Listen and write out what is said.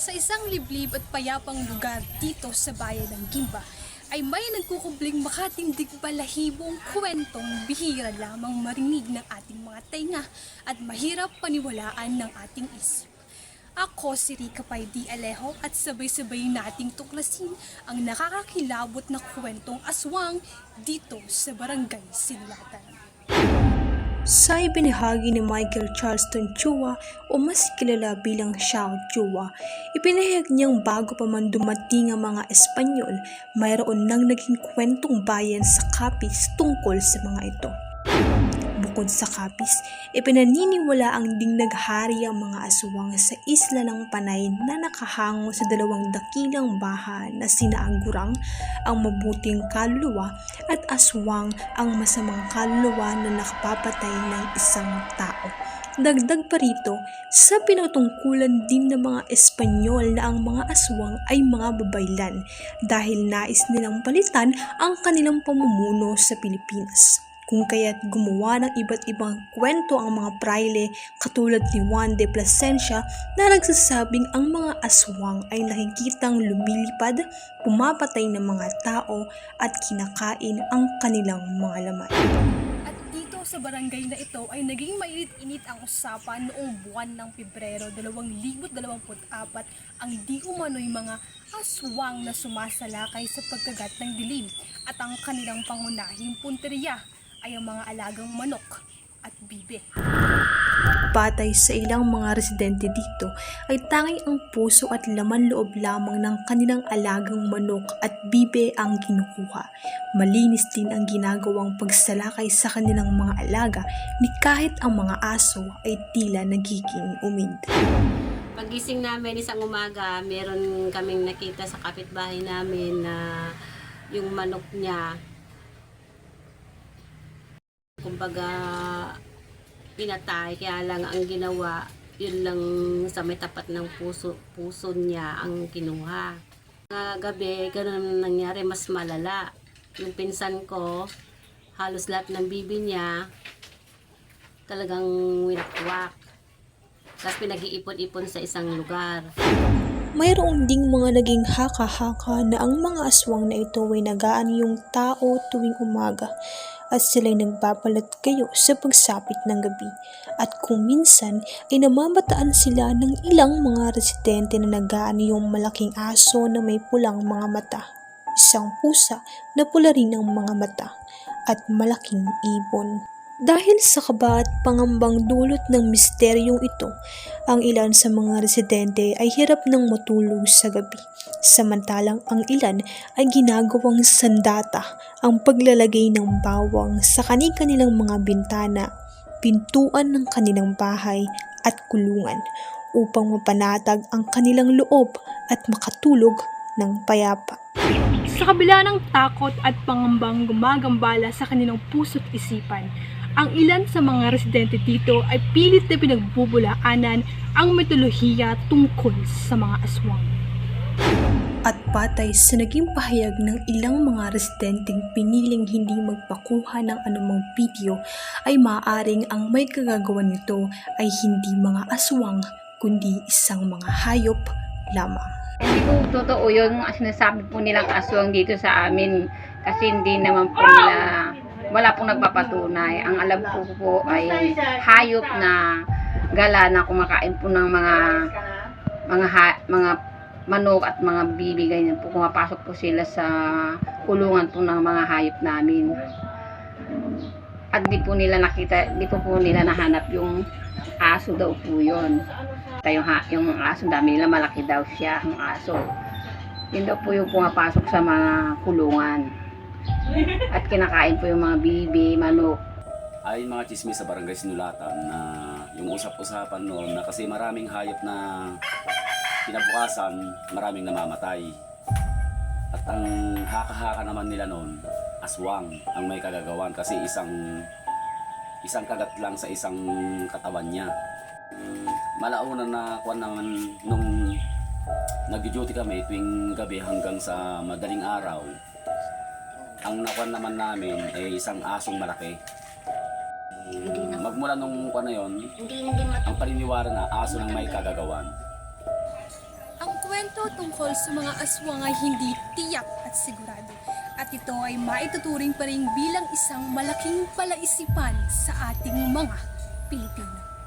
Sa isang liblib at payapang lugar dito sa bayan ng Gimba, ay may nagkukubling makatindig balahibong kwentong bihira lamang marinig ng ating mga tainga at mahirap paniwalaan ng ating isip. Ako si Rica Pai Di Alejo at sabay-sabay nating tuklasin ang nakakakilabot na kwentong aswang dito sa Barangay Sinulatan. Sa ibinahagi ni Michael Charleston Chua o mas kilala bilang Xiao Chua, ipinahayag niyang bago pa man dumating ang mga Espanyol, mayroon nang naging kwentong bayan sa Capiz tungkol sa mga ito. Bukod sa Capiz, ipinaniniwala ang ding naghari ang mga aswang sa isla ng Panay na nakahango sa dalawang dakilang baha na sinaagurang ang mabuting kaluluwa at aswang ang masamang kaluluwa na nakapapatay ng isang tao. Dagdag pa rito, sa pinatungkulan din ng mga Espanyol na ang mga aswang ay mga babaylan dahil nais nilang palitan ang kanilang pamumuno sa Pilipinas kung kaya't gumawa ng iba't ibang kwento ang mga praile katulad ni Juan de Plasencia na nagsasabing ang mga aswang ay nakikitang lumilipad, pumapatay ng mga tao at kinakain ang kanilang mga laman. At dito sa barangay na ito ay naging mainit-init ang usapan noong buwan ng Pebrero 2024 ang di umano'y mga aswang na sumasalakay sa pagkagat ng dilim at ang kanilang pangunahing punteriya ay ang mga alagang manok at bibe. Batay sa ilang mga residente dito ay tanging ang puso at laman loob lamang ng kanilang alagang manok at bibe ang kinukuha. Malinis din ang ginagawang pagsalakay sa kanilang mga alaga ni kahit ang mga aso ay tila nagiging umid. Pagising namin isang umaga, meron kaming nakita sa kapitbahay namin na yung manok niya kumbaga pinatay kaya lang ang ginawa yun lang sa may tapat ng puso puso niya ang kinuha. Nga gabi, ganun ang nangyari, mas malala. Yung pinsan ko, halos lahat ng bibi niya, talagang winakwak. Tapos pinag-iipon-ipon sa isang lugar. Mayroon ding mga naging haka-haka na ang mga aswang na ito ay nagaan yung tao tuwing umaga at sila'y nagbabalat kayo sa pagsapit ng gabi. At kung minsan ay namamataan sila ng ilang mga residente na nagaan yung malaking aso na may pulang mga mata, isang pusa na pula rin ang mga mata, at malaking ibon. Dahil sa kaba at pangambang dulot ng misteryong ito, ang ilan sa mga residente ay hirap ng matulog sa gabi. Samantalang ang ilan ay ginagawang sandata ang paglalagay ng bawang sa kani-kanilang mga bintana, pintuan ng kanilang bahay at kulungan upang mapanatag ang kanilang loob at makatulog ng payapa. Sa kabila ng takot at pangambang gumagambala sa kanilang puso't isipan, ang ilan sa mga residente dito ay pilit na pinagbubulaanan ang mitolohiya tungkol sa mga aswang. At batay sa naging pahayag ng ilang mga residenteng piniling hindi magpakuha ng anumang video ay maaring ang may kagagawan nito ay hindi mga aswang kundi isang mga hayop lamang. Hindi po totoo yun ang sinasabi po nilang aswang dito sa amin kasi hindi naman po nila wala pong nagpapatunay. Ang alam ko po ay hayop na gala na kumakain po ng mga mga ha- mga manok at mga bibi ganyan po pumapasok po sila sa kulungan po ng mga hayop namin. At di po nila nakita, di po po nila nahanap yung aso daw po yun. Yung, ha, yung aso dami nila malaki daw siya, ang aso. Yun daw po yung pumapasok sa mga kulungan. At kinakain po yung mga bibi, manok. ay mga chismis sa barangay Sinulatan na yung usap-usapan noon na kasi maraming hayop na kinabukasan, maraming namamatay. At ang haka-haka naman nila noon, aswang ang may kagagawan kasi isang isang kagat lang sa isang katawan niya. Malauna na kwan naman nung nag-duty kami tuwing gabi hanggang sa madaling araw. Ang nakuan naman namin ay isang asong malaki. Magmula nung kwan na yon, ang paniniwara na aso ng may kagagawan. Ang ito tungkol sa mga aswang ay hindi tiyak at sigurado. At ito ay maituturing pa rin bilang isang malaking palaisipan sa ating mga Pilipino.